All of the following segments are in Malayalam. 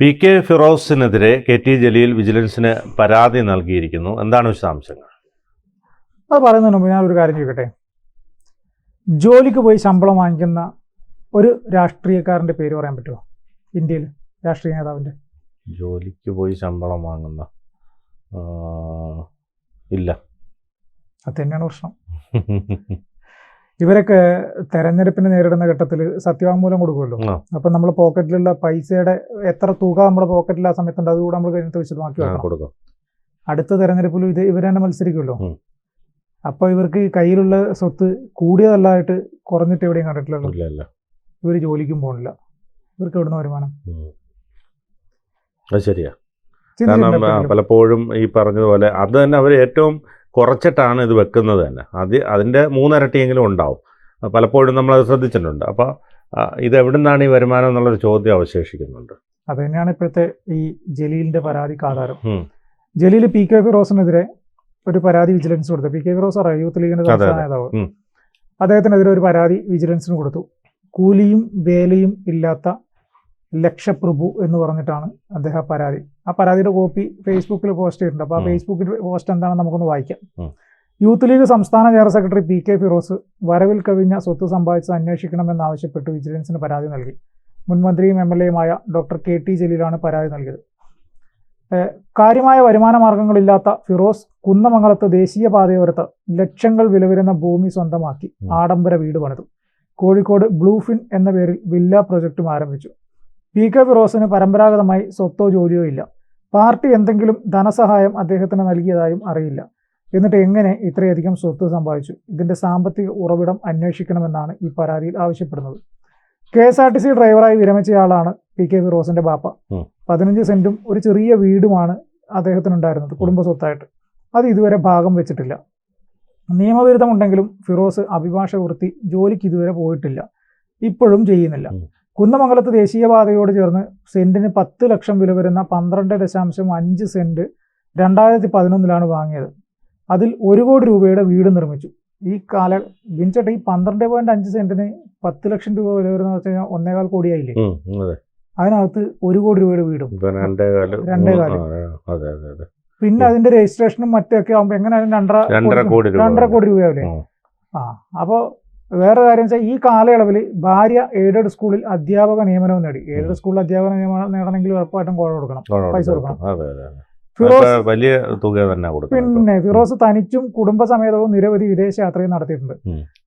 പി കെ ഫിറോസിനെതിരെ കെ ടി ജലീൽ വിജിലൻസിന് പരാതി നൽകിയിരിക്കുന്നു. എന്താണ് വിശദാംശങ്ങൾ? അത് പറയുന്നതിന് മുമ്പ് ഞാൻ ഒരു കാര്യം ചോദിക്കട്ടെ? ജോലിക്ക് പോയി ശമ്പളം വാങ്ങിക്കുന്ന ഒരു രാഷ്ട്രീയക്കാരന്റെ പേര് പറയാൻ പറ്റുമോ? ഇന്ത്യയിൽ രാഷ്ട്രീയ നേതാവിന്റെ ജോലിക്ക് പോയി ശമ്പളം വാങ്ങുന്ന ഇല്ല. അത് തന്നെയാണ് പ്രശ്നം. ഇവരൊക്കെ തെരഞ്ഞെടുപ്പിന് നേരിടുന്ന ഘട്ടത്തിൽ സത്യവാങ്മൂലം കൊടുക്കുമല്ലോ. അപ്പൊ നമ്മൾ പോക്കറ്റിലുള്ള പൈസയുടെ എത്ര തുക നമ്മുടെ പോക്കറ്റിൽ ആ സമയത്തുണ്ട് അതുകൂടെ നമ്മൾ കഴിഞ്ഞിട്ട് വിശദമാക്കി കൊടുക്കും. അടുത്ത തെരഞ്ഞെടുപ്പിലും ഇത് ഇവർ തന്നെ മത്സരിക്കുമല്ലോ. അപ്പൊ ഇവർക്ക് കയ്യിലുള്ള സ്വത്ത് കൂടിയതല്ലായിട്ട് കുറഞ്ഞിട്ട് എവിടെയും കണ്ടിട്ടില്ലല്ലോ. ഇല്ല ഇവർ ജോലിക്കും പോകണില്ല ഇവർക്ക് എവിടുന്ന വരുമാനം. അത് ശരിയാ. കാരണം? പലപ്പോഴും ഈ പറഞ്ഞതുപോലെ അത് തന്നെ അവർ ഏറ്റവും കുറച്ചിട്ടാണ് ഇത് വെക്കുന്നത് തന്നെ. അത് അതിന്റെ മൂന്നിരട്ടിയെങ്കിലും ഉണ്ടാവും. പലപ്പോഴും നമ്മളത് ശ്രദ്ധിച്ചിട്ടുണ്ട്. അപ്പോൾ ഇത് എവിടുന്നാണ് ഈ വരുമാനം എന്നുള്ളൊരു ചോദ്യം അവശേഷിക്കുന്നുണ്ട്. അത് തന്നെയാണ് ഇപ്പോഴത്തെ ഈ ജലീലിന്റെ പരാതിക്ക് ആധാരം ജലീൽ പി കെ ഫിറോസിനെതിരെ ഒരു പരാതി വിജിലൻസ് കൊടുത്തു. പി കെ ഫിറോസ് അറിയാം? യൂത്ത് ലീഗിന്റെ സംസ്ഥാന നേതാവ് അദ്ദേഹത്തിനെതിരെ ഒരു പരാതി വിജിലൻസിന് കൊടുത്തു. കൂലിയും വേലയും ഇല്ലാത്ത ലക്ഷപ്രഭു എന്ന് പറഞ്ഞിട്ടാണ് അദ്ദേഹം പരാതി. ആ പരാതിയുടെ കോപ്പി ഫേസ്ബുക്കിൽ പോസ്റ്റ് ചെയ്തിട്ടുണ്ട്. അപ്പോൾ ആ ഫേസ്ബുക്കിൽ പോസ്റ്റ് എന്താണെന്ന് നമുക്കൊന്ന് വായിക്കാം. യൂത്ത് ലീഗ് സംസ്ഥാന general secretary P K Firos വരവിൽ കവിഞ്ഞ സ്വത്ത് സമ്പാദിച്ചത് അന്വേഷിക്കണമെന്നാവശ്യപ്പെട്ട് വിജിലൻസിന് പരാതി നൽകി. മുൻ മന്ത്രിയും എം എൽ എയുമായ ഡോക്ടർ കെ ടി ജലീലാണ് പരാതി നൽകിയത്. കാര്യമായ വരുമാന മാർഗങ്ങളില്ലാത്ത ഫിറോസ് കുന്നമംഗലത്ത് ദേശീയപാതയോരത്ത് ലക്ഷങ്ങൾ വിലവരുന്ന ഭൂമി സ്വന്തമാക്കി ആഡംബര വീട് പണിതു. കോഴിക്കോട് ബ്ലൂഫിൻ എന്ന പേരിൽ വില്ല പ്രൊജക്റ്റും ആരംഭിച്ചു. പി കെ ഫിറോസിന് പരമ്പരാഗതമായി സ്വത്തോ ജോലിയോ ഇല്ല. പാർട്ടി എന്തെങ്കിലും ധനസഹായം അദ്ദേഹത്തിന് നൽകിയതായും അറിയില്ല. എന്നിട്ട് എങ്ങനെ ഇത്രയധികം സ്വത്ത് സമ്പാദിച്ചു? ഇതിന്റെ സാമ്പത്തിക ഉറവിടം അന്വേഷിക്കണമെന്നാണ് ഈ പരാതിയിൽ ആവശ്യപ്പെടുന്നത്. K S R T C ഡ്രൈവറായി വിരമിച്ചയാളാണ് പി കെ ഫിറോസിന്റെ ബാപ്പ. പതിനഞ്ച് സെന്റും ഒരു ചെറിയ വീടുമാണ് അദ്ദേഹത്തിനുണ്ടായിരുന്നത് കുടുംബ സ്വത്തായിട്ട്. അത് ഇതുവരെ ഭാഗം വെച്ചിട്ടില്ല. നിയമവിരുദ്ധമുണ്ടെങ്കിലും ഫിറോസ് അഭിഭാഷ വൃത്തി ജോലിക്ക് ഇതുവരെ പോയിട്ടില്ല. ഇപ്പോഴും ചെയ്യുന്നില്ല. കുന്നമംഗലത്ത് ദേശീയപാതയോട് ചേർന്ന് സെന്റിന് പത്ത് ലക്ഷം വില വരുന്ന പന്ത്രണ്ട് ദശാംശം അഞ്ച് സെന്റ് രണ്ടായിരത്തി പതിനൊന്നിലാണ് വാങ്ങിയത്. അതിൽ ഒരു കോടി രൂപയുടെ വീട് നിർമ്മിച്ചു. ഈ കാല ബിൻചേട്ട ഈ പന്ത്രണ്ട് പോയിന്റ് അഞ്ച് സെന്റിന് പത്ത് ലക്ഷം രൂപ വില വരുന്ന വെച്ച് കഴിഞ്ഞാൽ ഒന്നേകാൽ കോടിയായില്ലേ? അതെ. അതിനകത്ത് ഒരു കോടി രൂപയുടെ വീടും. രണ്ടേ കാൽ പിന്നെ അതിന്റെ രജിസ്ട്രേഷനും മറ്റൊക്കെ ആകുമ്പോൾ എങ്ങനെയായാലും രണ്ടര കോടി രൂപയാവില്ലേ? ആ അപ്പോൾ വേറെ കാര്യം വെച്ചാൽ ഈ കാലയളവിൽ ഭാര്യ എയ്ഡഡ് സ്കൂളിൽ അധ്യാപക നിയമനവും നേടി. എയ്ഡഡ് സ്കൂളിൽ അധ്യാപക നിയമനം നേടണമെങ്കിൽ ഉറപ്പായിട്ടും കോഴ കൊടുക്കണം. പൈസ കൊടുക്കണം. ഫിറോസ് വലിയ തുക തന്നെ പിന്നെ ഫിറോസ് തനിച്ചും കുടുംബസമേതവും നിരവധി വിദേശ യാത്രയും നടത്തിയിട്ടുണ്ട്.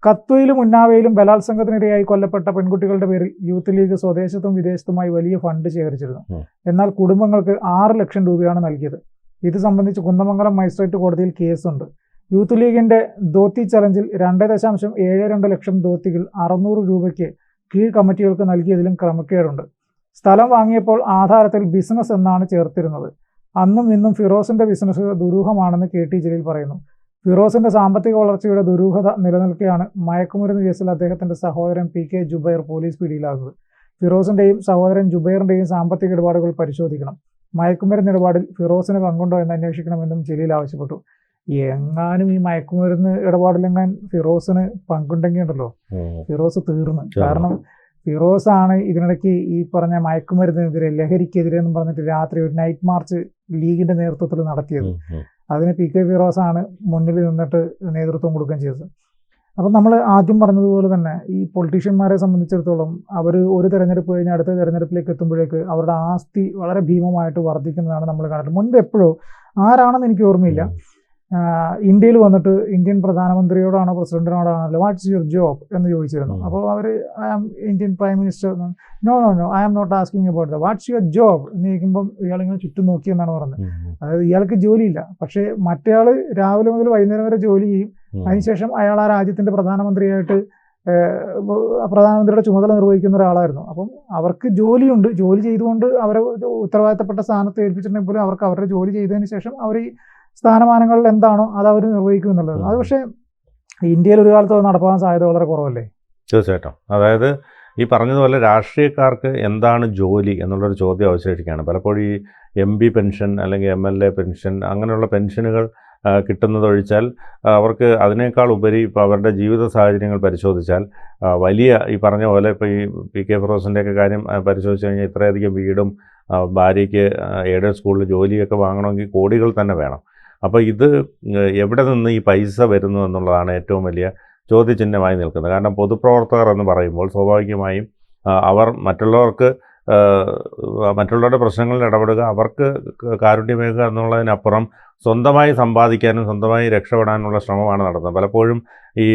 കത്വയിലും ഉന്നാവയിലും ബലാത്സംഗത്തിനിരയായി കൊല്ലപ്പെട്ട പെൺകുട്ടികളുടെ പേരിൽ യൂത്ത് ലീഗ് സ്വദേശത്തും വിദേശത്തുമായി വലിയ ഫണ്ട് ശേഖരിച്ചിരുന്നു. എന്നാൽ കുടുംബങ്ങൾക്ക് ആറ് ലക്ഷം രൂപയാണ് നൽകിയത്. ഇത് സംബന്ധിച്ച് കുന്നമംഗലം മജിസ്ട്രേറ്റ് കോടതിയിൽ കേസുണ്ട്. യൂത്ത് ലീഗിന്റെ ധോത്തി ചലഞ്ചിൽ രണ്ട് ദശാംശം ഏഴ് രണ്ട് ലക്ഷം ധോത്തികൾ അറുന്നൂറ് രൂപയ്ക്ക് കീഴ് കമ്മിറ്റികൾക്ക് നൽകിയതിലും ക്രമക്കേടുണ്ട്. സ്ഥലം വാങ്ങിയപ്പോൾ ആധാരത്തിൽ ബിസിനസ് എന്നാണ് ചേർത്തിരുന്നത്. അന്നും ഇന്നും ഫിറോസിന്റെ ബിസിനസ് ദുരൂഹമാണെന്ന് കെ ടി ജലീൽ പറയുന്നു. ഫിറോസിന്റെ സാമ്പത്തിക വളർച്ചയുടെ ദുരൂഹത നിലനിൽക്കെയാണ് മയക്കുമരുന്ന് കേസിൽ അദ്ദേഹത്തിന്റെ സഹോദരൻ പി കെ ജുബൈർ പോലീസ് പിടിയിലാകുന്നത്. ഫിറോസിന്റെയും സഹോദരൻ ജുബൈറിന്റെയും സാമ്പത്തിക ഇടപാടുകൾ പരിശോധിക്കണം. മയക്കുമരുന്ന് ഇടപാടിൽ ഫിറോസിന് പങ്കുണ്ടോ എന്ന് അന്വേഷിക്കണമെന്നും ജലീൽ ആവശ്യപ്പെട്ടു. എങ്ങാനും ഈ മയക്കുമരുന്ന് ഇടപാടിലെങ്ങാൻ ഫിറോസിന് പങ്കുണ്ടെങ്കിൽ ഉണ്ടല്ലോ ഫിറോസ് തീർന്നു. കാരണം ഫിറോസ് ആണ് ഇതിനിടയ്ക്ക് ഈ പറഞ്ഞ മയക്കുമരുന്നിനെതിരെ ലഹരിക്കെതിരെ എന്ന് പറഞ്ഞിട്ട് രാത്രി ഒരു നൈറ്റ് മാർച്ച് ലീഗിന്റെ നേതൃത്വത്തിൽ നടത്തിയത്. അതിന് പി കെ ഫിറോസ് ആണ് മുന്നിൽ നിന്നിട്ട് നേതൃത്വം കൊടുക്കുകയും ചെയ്തത്. അപ്പം നമ്മൾ ആദ്യം പറഞ്ഞതുപോലെ തന്നെ ഈ പൊളിറ്റീഷ്യന്മാരെ സംബന്ധിച്ചിടത്തോളം അവർ ഒരു തെരഞ്ഞെടുപ്പ് കഴിഞ്ഞ് അടുത്ത തെരഞ്ഞെടുപ്പിലേക്ക് എത്തുമ്പോഴേക്ക് അവരുടെ ആസ്തി വളരെ ഭീമമായിട്ട് വർദ്ധിക്കുന്നതാണ് നമ്മൾ കാണുന്നത് മുൻപ് എപ്പോഴും ആരാണെന്ന് എനിക്ക് ഓർമ്മയില്ല. ഇന്ത്യയിൽ വന്നിട്ട് ഇന്ത്യൻ പ്രധാനമന്ത്രിയോടാണോ പ്രസിഡന്റിനോടാണോ വാട്ട്സ് യുവർ ജോബ് എന്ന് ചോദിച്ചിരുന്നു. അപ്പോൾ അവർ I am Indian prime minister no no no I am not asking about the what's your job എന്ന് ചോദിക്കുമ്പം ഇയാളിങ്ങനെ ചുറ്റും നോക്കി എന്നാണ് പറഞ്ഞത്. അതായത് ഇയാൾക്ക് ജോലിയില്ല. പക്ഷേ മറ്റേയാൾ രാവിലെ മുതൽ വൈകുന്നേരം വരെ ജോലി ചെയ്യും. അതിനുശേഷം അയാൾ ആ രാജ്യത്തിന്റെ പ്രധാനമന്ത്രിയായിട്ട് പ്രധാനമന്ത്രിയുടെ ചുമതല നിർവഹിക്കുന്ന ഒരാളായിരുന്നു. അപ്പം അവർക്ക് ജോലിയുണ്ട്. ജോലി ചെയ്തുകൊണ്ട് അവരെ ഉത്തരവാദിത്തപ്പെട്ട സ്ഥാനത്ത് ഏൽപ്പിച്ചിട്ടുണ്ടെങ്കിൽ പോലും അവർക്ക് അവരുടെ ജോലി ചെയ്തതിന് ശേഷം അവർ ഈ സ്ഥാനമാനങ്ങളിൽ എന്താണോ അത് അവർ നിർവഹിക്കും എന്നുള്ളത്. അത് പക്ഷേ ഇന്ത്യയിൽ ഒരു കാലത്ത് അത് നടപ്പാൻ സാധ്യത വളരെ കുറവല്ലേ? തീർച്ചയായിട്ടും. അതായത് ഈ പറഞ്ഞതുപോലെ രാഷ്ട്രീയക്കാർക്ക് എന്താണ് ജോലി എന്നുള്ളൊരു ചോദ്യം അവശേഷിക്കുകയാണ്. പലപ്പോഴും ഈ എം പി പെൻഷൻ അല്ലെങ്കിൽ എം എൽ എ പെൻഷൻ അങ്ങനെയുള്ള പെൻഷനുകൾ കിട്ടുന്നത് കിട്ടുന്നതൊഴിച്ചാൽ അവർക്ക് അതിനേക്കാൾ ഉപരി ഇപ്പോൾ അവരുടെ ജീവിത സാഹചര്യങ്ങൾ പരിശോധിച്ചാൽ വലിയ ഈ പറഞ്ഞ പോലെ ഇപ്പോൾ ഈ പി കെ ഫിറോസിന്റെയൊക്കെ കാര്യം പരിശോധിച്ച് കഴിഞ്ഞാൽ ഇത്രയധികം വീടും ഭാര്യയ്ക്ക് എയ്ഡഡ് സ്കൂളിൽ ജോലിയൊക്കെ വാങ്ങണമെങ്കിൽ കോടികൾ തന്നെ വേണം. അപ്പോൾ ഇത് എവിടെ നിന്ന് ഈ പൈസ വരുന്നു എന്നുള്ളതാണ് ഏറ്റവും വലിയ ചോദ്യചിഹ്നമായി നിൽക്കുന്നത്. കാരണം പൊതുപ്രവർത്തകർ എന്ന് പറയുമ്പോൾ സ്വാഭാവികമായും അവർ മറ്റുള്ളവർക്ക് മറ്റുള്ളവരുടെ പ്രശ്നങ്ങളിൽ ഇടപെടുക അവർക്ക് കാരുണ്യമേക കാരുണ്യമേകുക എന്നുള്ളതിനപ്പുറം സ്വന്തമായി സമ്പാദിക്കാനും സ്വന്തമായി രക്ഷപ്പെടാനുള്ള ശ്രമമാണ് നടത്തുന്നത്. പലപ്പോഴും ഈ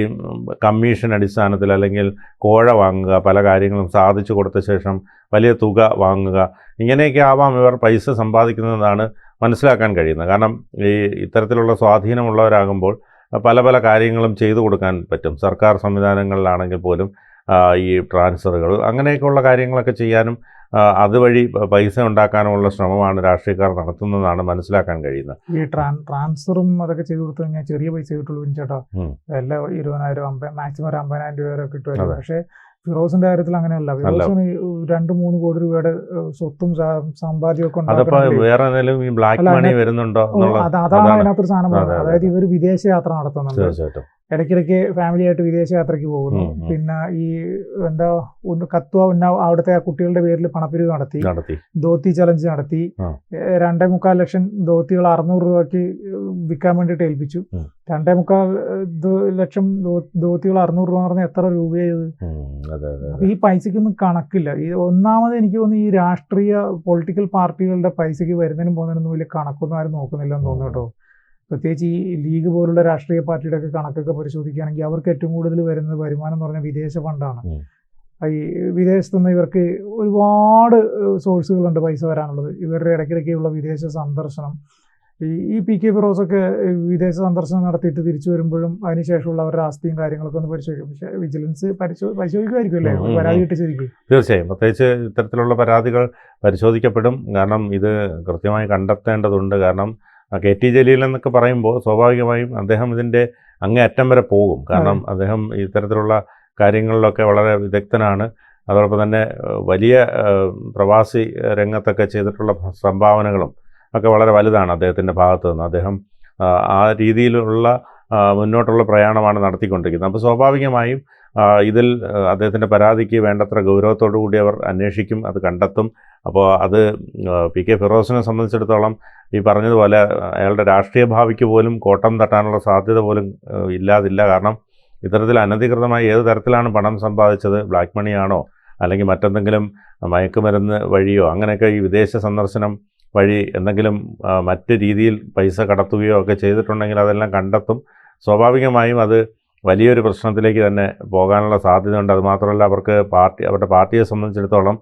കമ്മീഷൻ അടിസ്ഥാനത്തിൽ അല്ലെങ്കിൽ കോഴ വാങ്ങുക പല കാര്യങ്ങളും സാധിച്ചു കൊടുത്ത ശേഷം വലിയ തുക വാങ്ങുക ഇങ്ങനെയൊക്കെ ആവാം ഇവർ പൈസ സമ്പാദിക്കുന്നതാണ് മനസ്സിലാക്കാൻ കഴിയുന്നത്. കാരണം ഈ ഇത്തരത്തിലുള്ള സ്വാധീനമുള്ളവരാകുമ്പോൾ പല പല കാര്യങ്ങളും ചെയ്തു കൊടുക്കാൻ പറ്റും. സർക്കാർ സംവിധാനങ്ങളിലാണെങ്കിൽ പോലും ഈ ട്രാൻസ്ഫറുകൾ അങ്ങനെയൊക്കെയുള്ള കാര്യങ്ങളൊക്കെ ചെയ്യാനും അതുവഴി പൈസ ഉണ്ടാക്കാനുള്ള ശ്രമമാണ് രാഷ്ട്രീയക്കാർ നടത്തുന്നതെന്നാണ് മനസ്സിലാക്കാൻ കഴിയുന്നത്. ഈ ട്രാൻ ട്രാൻസ്ഫറും അതൊക്കെ ചെയ്തു കൊടുത്തു കഴിഞ്ഞാൽ ചെറിയ പൈസ കിട്ടുള്ളൂ ചേട്ടാ. എല്ലാ ഇരുപതിനായിരം അമ്പ മാക്സിമം ഒരു അമ്പതിനായിരം രൂപ വരെ കിട്ടുമായിരുന്നു. പക്ഷേ ഫിറോസിന്റെ കാര്യത്തിൽ അങ്ങനെയല്ല. ഫിറോസിന് രണ്ട് മൂന്ന് കോടി രൂപയുടെ സ്വത്തും സമ്പാദ്യമൊക്കെ വേറെ ഈ ബ്ലാക്ക് മണി വരുന്നുണ്ടോ അതാണ്. അതിനകത്തൊരു സാധനം അതായത് ഇവർ വിദേശ യാത്ര നടത്തുന്നുണ്ട്. ഇടയ്ക്കിടയ്ക്ക് ഫാമിലി ആയിട്ട് വിദേശ യാത്രയ്ക്ക് പോകുന്നു. പിന്നെ ഈ എന്താ കത്തുവ ഉന്നാവ് ഉന്ന അവിടുത്തെ ആ കുട്ടികളുടെ പേരിൽ പണപ്പിരിവ് നടത്തി. ദോത്തി ധോത്തി ചലഞ്ച് നടത്തി. രണ്ടേ മുക്കാൽ ലക്ഷം ധോത്തികൾ അറുന്നൂറ് രൂപയ്ക്ക് വിൽക്കാൻ വേണ്ടിയിട്ട് ഏൽപ്പിച്ചു. രണ്ടേ മുക്കാൽ ലക്ഷം ദോത്തികൾ ധോത്തികൾ അറുന്നൂറ് രൂപ എന്ന് പറഞ്ഞാൽ എത്ര രൂപയായത്? ഈ പൈസക്കൊന്നും കണക്കില്ല. ഈ ഒന്നാമത് എനിക്ക് തോന്നുന്നു ഈ രാഷ്ട്രീയ പൊളിറ്റിക്കൽ പാർട്ടികളുടെ പൈസക്ക് വരുന്നതിനും പോകുന്നതിനൊന്നും വലിയ കണക്കൊന്നും ആരും നോക്കുന്നില്ലെന്ന് തോന്നുന്നു കേട്ടോ. പ്രത്യേകിച്ച് ഈ ലീഗ് പോലുള്ള രാഷ്ട്രീയ പാർട്ടിയുടെ ഒക്കെ കണക്കൊക്കെ പരിശോധിക്കുകയാണെങ്കിൽ അവർക്ക് ഏറ്റവും കൂടുതൽ വരുന്നത് വരുമാനം എന്ന് പറഞ്ഞാൽ വിദേശ ഫണ്ടാണ്. ഈ വിദേശത്തുനിന്ന് ഇവർക്ക് ഒരുപാട് സോഴ്സുകളുണ്ട് പൈസ വരാനുള്ളത്. ഇവരുടെ ഇടയ്ക്കിടയ്ക്കുള്ള വിദേശ സന്ദർശനം. ഈ പി കെ ഫിറോസൊക്കെ വിദേശ സന്ദർശനം നടത്തിയിട്ട് തിരിച്ചു വരുമ്പോഴും അതിനുശേഷമുള്ള അവരുടെ ആസ്തിയും കാര്യങ്ങളൊക്കെ ഒന്ന് പരിശോധിക്കും. പക്ഷേ വിജിലൻസ് പരിശോധിക്കുമായിരിക്കുമല്ലേ പരിശോധിക്കുമായിരിക്കും അല്ലേ? പരാതി ഇട്ട് ചോദിക്കും തീർച്ചയായും. പ്രത്യേകിച്ച് ഇത്തരത്തിലുള്ള പരാതികൾ പരിശോധിക്കപ്പെടും. കാരണം ഇത് കൃത്യമായി കണ്ടെത്തേണ്ടതുണ്ട്. കാരണം കെ ടി ജലീൽ എന്നൊക്കെ പറയുമ്പോൾ സ്വാഭാവികമായും അദ്ദേഹം ഇതിന്റെ അങ്ങേ അറ്റം വരെ പോകും. കാരണം അദ്ദേഹം ഇത്തരത്തിലുള്ള കാര്യങ്ങളിലൊക്കെ വളരെ വിദഗ്ധനാണ്. അതോടൊപ്പം തന്നെ വലിയ പ്രവാസി രംഗത്തൊക്കെ ചെയ്തിട്ടുള്ള സംഭാവനകളും ഒക്കെ വളരെ വലുതാണ് അദ്ദേഹത്തിന്റെ ഭാഗത്തു നിന്ന്. അദ്ദേഹം ആ, രീതിയിലുള്ള മുന്നോട്ടുള്ള പ്രയാണമാണ് നടത്തിക്കൊണ്ടിരിക്കുന്നത്. അപ്പോൾ സ്വാഭാവികമായും ഇതിൽ അദ്ദേഹത്തിന്റെ പരാതിക്ക് വേണ്ടത്ര ഗൗരവത്തോടു കൂടി അവർ അന്വേഷിക്കും അത് കണ്ടെത്തും. അപ്പോൾ അത് പി കെ ഫിറോസിനെ സംബന്ധിച്ചിടത്തോളം ഈ പറഞ്ഞതുപോലെ അയാളുടെ രാഷ്ട്രീയ ഭാവിക്ക് പോലും കോട്ടം തട്ടാനുള്ള സാധ്യത പോലും ഇല്ലാതില്ല. കാരണം ഇത്തരത്തിൽ അനധികൃതമായി ഏത് തരത്തിലാണ് പണം സമ്പാദിച്ചത്? ബ്ലാക്ക് മണിയാണോ? അല്ലെങ്കിൽ മറ്റെന്തെങ്കിലും മയക്കുമരുന്ന് വഴിയോ? അങ്ങനെയൊക്കെ ഈ വിദേശ സന്ദർശനം വഴി എന്തെങ്കിലും മറ്റ് രീതിയിൽ പൈസ കടത്തുകയോ ഒക്കെ ചെയ്തിട്ടുണ്ടെങ്കിൽ അതെല്ലാം കണ്ടെത്തും. സ്വാഭാവികമായും അത് വലിയൊരു പ്രശ്നത്തിലേക്ക് തന്നെ പോകാനുള്ള സാധ്യതയുണ്ട്. അതുമാത്രമല്ല അവർക്ക് പാർട്ടി അവരുടെ പാർട്ടിയെ സംബന്ധിച്ചിടത്തോളം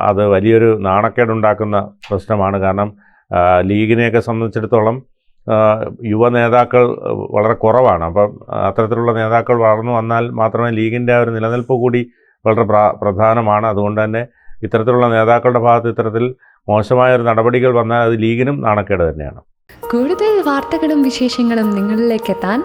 അത് വലിയൊരു നാണക്കേടുണ്ടാക്കുന്ന പ്രശ്നമാണ്. കാരണം ലീഗിനെയൊക്കെ സംബന്ധിച്ചിടത്തോളം യുവ നേതാക്കൾ വളരെ കുറവാണ്. അപ്പം അത്തരത്തിലുള്ള നേതാക്കൾ വളർന്നു വന്നാൽ മാത്രമേ ലീഗിന്റെ ഒരു നിലനിൽപ്പ് കൂടി വളരെ പ്ര- പ്രധാനമാണ്. അതുകൊണ്ട് തന്നെ ഇത്തരത്തിലുള്ള നേതാക്കളുടെ ഭാഗത്ത് ഇത്തരത്തിൽ മോശമായ ഒരു നടപടികൾ വന്നാൽ അത് ലീഗിനും നാണക്കേട് തന്നെയാണ്. കൂടുതൽ വാർത്തകളും വിശേഷങ്ങളും നിങ്ങളിലേക്ക് എത്താൻ